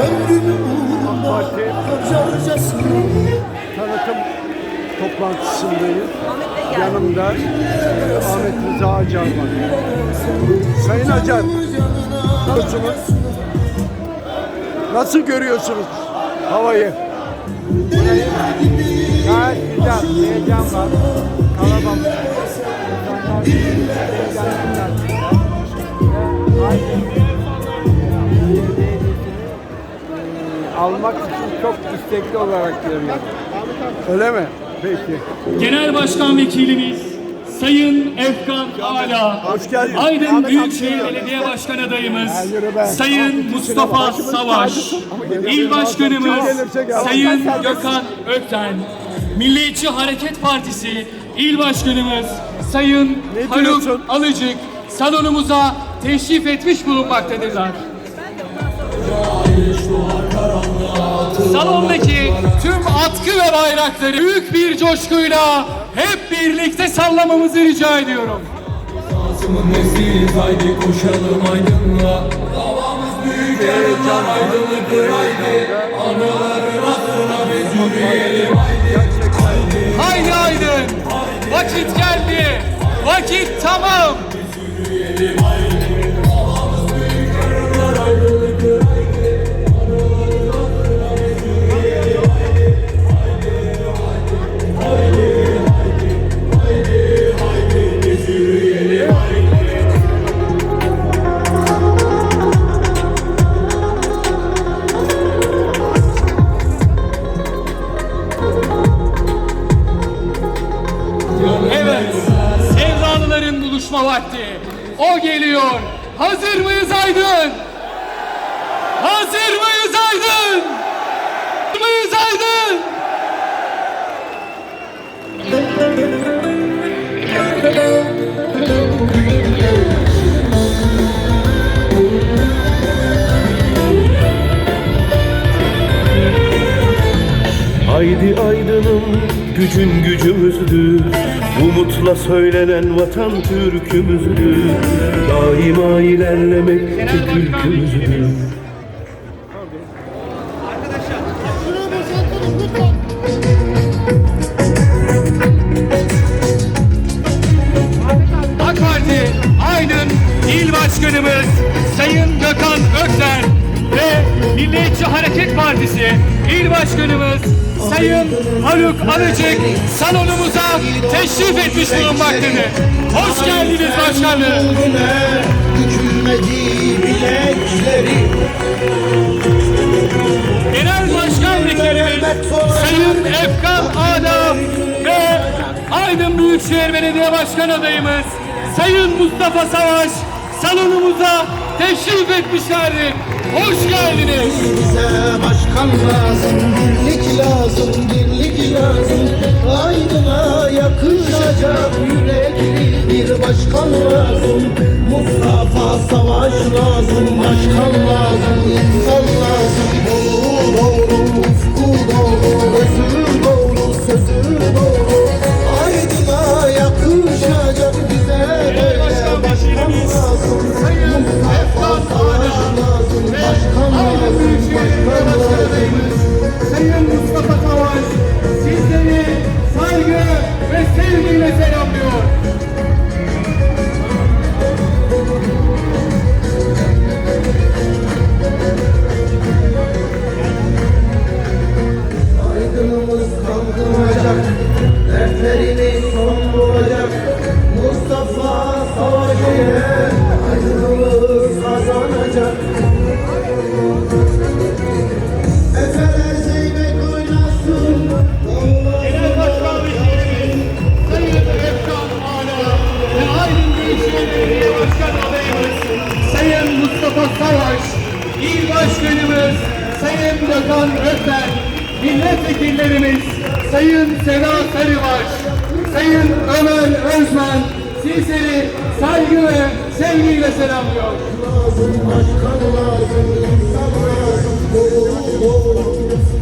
Ömrümü uğrunda Parti. harcarcasına tanıtım toplantısındayız. Yanımda Ahmet Rıza Acar var. Sayın Acar, nasılsınız? Nasıl görüyorsunuz havayı? Gayet güzel, heyecan var. Kalabalık. Almak için çok istekli olarak görüyorum. Öyle mi? Peki. Genel Başkan Vekilimiz Sayın Efkan Ala, Hoş geldin. Aydın Büyükşehir. Belediye Başkan adayımız. Sayın Mustafa Savaş, İl Başkanımız Sayın Gökhan Ökten, Milliyetçi Hareket Partisi İl Başkanımız Sayın Haluk? Alıcık salonumuza teşrif etmiş bulunmaktadırlar. Salondaki tüm atkı ve bayrakları büyük bir coşkuyla hep birlikte sallamamızı rica ediyorum. Asımın nesiliz haydi koşalım aydınla Davamız büyük yarınlar aydınlıktır haydi Anıların hatırına biz yürüyelim haydi Haydi Aydın! Vakit geldi! Vakit tamam! Evet, vakti. O geliyor. Hazır mıyız Aydın? Hazır mıyız Aydın? Haydi aydınım gücün gücümüzdür Umutla söylenen vatan türkümüzdür. Daima ilerlemek tek Milliyetçi Hareket Partisi İl Başkanımız Sayın Haluk Arıcık salonumuza teşrif etmiş bulunmaktadır. Hoş geldiniz başkanım. Genel Başkan Vekilimiz Sayın Efkan Ağda ve Aydın Büyükşehir Belediye Başkan adayımız Sayın Mustafa Savaş salonumuza teşrif etmişlerdir. Hoş geldiniz. Bize başkan lazım, birlik lazım, birlik lazım Aydın'a yakışacak yürekli bir başkan lazım Mustafa Savaş lazım, Sayın Gökhan Ökten, milletvekillerimiz Sayın Sena Sarıbaş, Sayın Ömer Özmen sizleri saygı ve sevgiyle selamlıyor. Lazım.